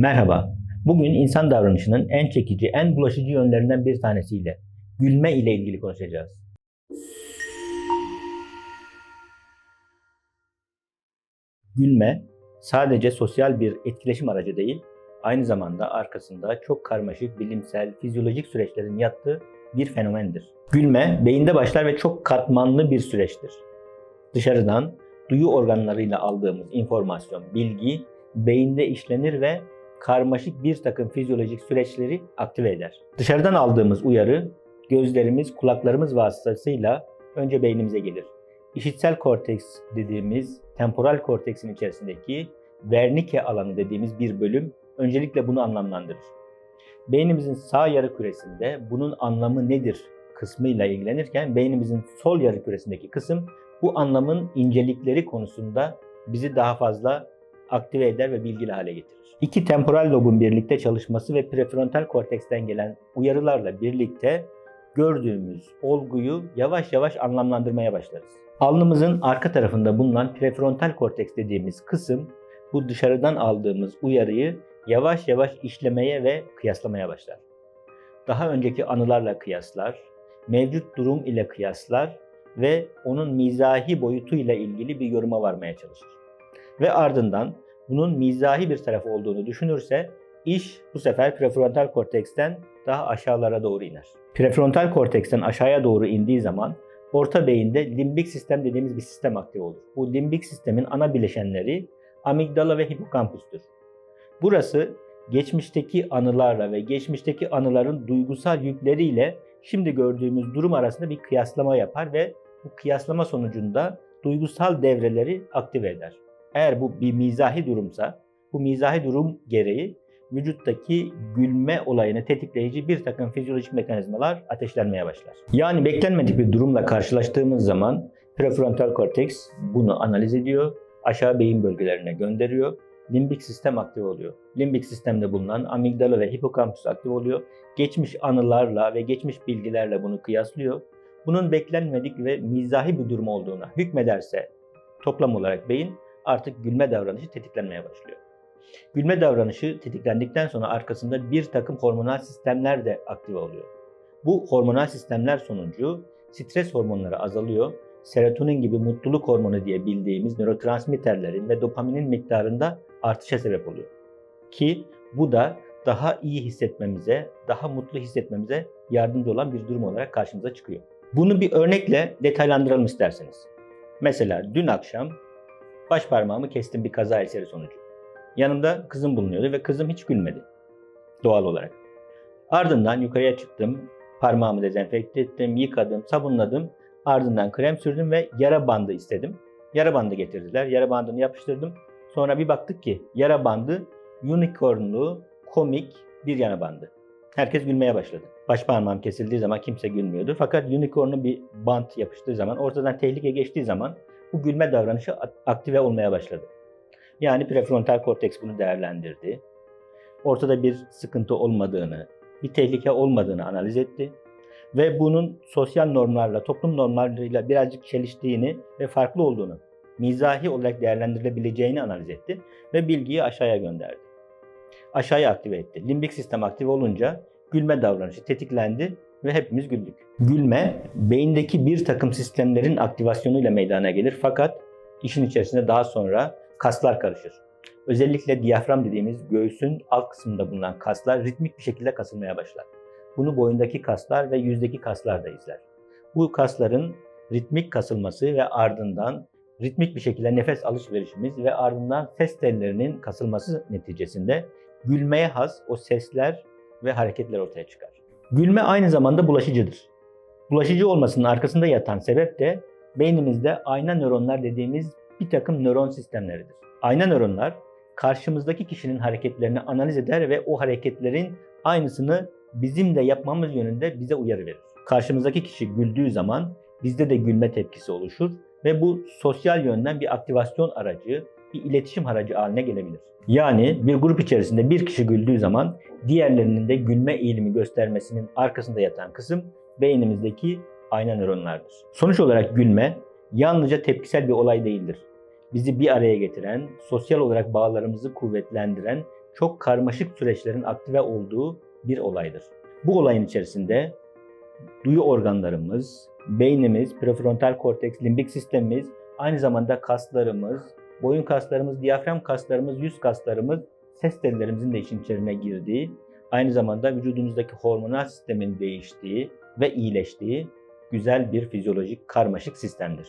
Merhaba. Bugün insan davranışının en çekici, en bulaşıcı yönlerinden bir tanesiyle gülme ile ilgili konuşacağız. Gülme sadece sosyal bir etkileşim aracı değil, aynı zamanda arkasında çok karmaşık bilimsel, fizyolojik süreçlerin yattığı bir fenomendir. Gülme beyinde başlar ve çok katmanlı bir süreçtir. Dışarıdan duyu organlarıyla aldığımız informasyon, bilgi beyinde işlenir ve karmaşık bir takım fizyolojik süreçleri aktive eder. Dışarıdan aldığımız uyarı gözlerimiz, kulaklarımız vasıtasıyla önce beynimize gelir. İşitsel korteks dediğimiz temporal korteksin içerisindeki Wernicke alanı dediğimiz bir bölüm öncelikle bunu anlamlandırır. Beynimizin sağ yarı küresinde bunun anlamı nedir kısmıyla ilgilenirken beynimizin sol yarı küresindeki kısım bu anlamın incelikleri konusunda bizi daha fazla aktive eder ve bilgili hale getirir. İki temporal lobun birlikte çalışması ve prefrontal korteksten gelen uyarılarla birlikte gördüğümüz olguyu yavaş yavaş anlamlandırmaya başlarız. Alnımızın arka tarafında bulunan prefrontal korteks dediğimiz kısım bu dışarıdan aldığımız uyarıyı yavaş yavaş işlemeye ve kıyaslamaya başlar. Daha önceki anılarla kıyaslar, mevcut durum ile kıyaslar ve onun mizahi boyutuyla ilgili bir yoruma varmaya çalışır. Ve ardından bunun mizahi bir tarafı olduğunu düşünürse iş bu sefer prefrontal korteksten daha aşağılara doğru iner. Prefrontal korteksten aşağıya doğru indiği zaman orta beyinde limbik sistem dediğimiz bir sistem aktif olur. Bu limbik sistemin ana bileşenleri amigdala ve hipokampüstür. Burası geçmişteki anılarla ve geçmişteki anıların duygusal yükleriyle şimdi gördüğümüz durum arasında bir kıyaslama yapar ve bu kıyaslama sonucunda duygusal devreleri aktive eder. Eğer bu bir mizahi durumsa, bu mizahi durum gereği vücuttaki gülme olayını tetikleyici bir takım fizyolojik mekanizmalar ateşlenmeye başlar. Yani beklenmedik bir durumla karşılaştığımız zaman prefrontal korteks bunu analiz ediyor, aşağı beyin bölgelerine gönderiyor, limbik sistem aktif oluyor. Limbik sistemde bulunan amigdala ve hipokampüs aktif oluyor. Geçmiş anılarla ve geçmiş bilgilerle bunu kıyaslıyor. Bunun beklenmedik ve mizahi bir durum olduğuna hükmederse toplam olarak beyin artık gülme davranışı tetiklenmeye başlıyor. Gülme davranışı tetiklendikten sonra arkasında bir takım hormonal sistemler de aktive oluyor. Bu hormonal sistemler sonucu stres hormonları azalıyor. Serotonin gibi mutluluk hormonu diye bildiğimiz nörotransmitterlerin ve dopaminin miktarında artışa sebep oluyor. Ki bu da daha iyi hissetmemize, daha mutlu hissetmemize yardımcı olan bir durum olarak karşımıza çıkıyor. Bunu bir örnekle detaylandıralım isterseniz. Mesela dün akşam baş parmağımı kestim bir kaza eseri sonucu. Yanımda kızım bulunuyordu ve kızım hiç gülmedi. Doğal olarak. Ardından yukarıya çıktım. Parmağımı dezenfekte ettim, yıkadım, sabunladım. Ardından krem sürdüm ve yara bandı istedim. Yara bandı getirdiler. Yara bandını yapıştırdım. Sonra bir baktık ki yara bandı unicornlu, komik bir yara bandı. Herkes gülmeye başladı. Baş parmağım kesildiği zaman kimse gülmüyordu. Fakat unicornlu bir bant yapıştığı zaman, ortadan tehlike geçtiği zaman bu gülme davranışı aktive olmaya başladı. Yani prefrontal korteks bunu değerlendirdi. Ortada bir sıkıntı olmadığını, bir tehlike olmadığını analiz etti ve bunun sosyal normlarla, toplum normlarıyla birazcık çeliştiğini ve farklı olduğunu, mizahi olarak değerlendirilebileceğini analiz etti ve bilgiyi aşağıya gönderdi. Aşağıya aktive etti. Limbik sistem aktive olunca gülme davranışı tetiklendi ve hepimiz güldük. Gülme, beyindeki bir takım sistemlerin aktivasyonuyla meydana gelir fakat işin içerisinde daha sonra kaslar karışır. Özellikle diyafram dediğimiz göğsün alt kısmında bulunan kaslar ritmik bir şekilde kasılmaya başlar. Bunu boyundaki kaslar ve yüzdeki kaslar da izler. Bu kasların ritmik kasılması ve ardından ritmik bir şekilde nefes alışverişimiz ve ardından ses tellerinin kasılması neticesinde gülmeye has o sesler ve hareketler ortaya çıkar. Gülme aynı zamanda bulaşıcıdır. Bulaşıcı olmasının arkasında yatan sebep de beynimizde ayna nöronlar dediğimiz bir takım nöron sistemleridir. Ayna nöronlar karşımızdaki kişinin hareketlerini analiz eder ve o hareketlerin aynısını bizim de yapmamız yönünde bize uyarı verir. Karşımızdaki kişi güldüğü zaman bizde de gülme tepkisi oluşur ve bu sosyal yönden bir aktivasyon aracı, bir iletişim aracı haline gelebilir. Yani bir grup içerisinde bir kişi güldüğü zaman diğerlerinin de gülme eğilimi göstermesinin arkasında yatan kısım beynimizdeki ayna nöronlardır. Sonuç olarak gülme yalnızca tepkisel bir olay değildir. Bizi bir araya getiren, sosyal olarak bağlarımızı kuvvetlendiren çok karmaşık süreçlerin aktive olduğu bir olaydır. Bu olayın içerisinde duyu organlarımız, beynimiz, prefrontal korteks, limbik sistemimiz, aynı zamanda kaslarımız, boyun kaslarımız, diyafram kaslarımız, yüz kaslarımız, ses tellerimizin de işin içine girdiği, aynı zamanda vücudumuzdaki hormonal sistemin değiştiği ve iyileştiği güzel bir fizyolojik karmaşık sistemdir.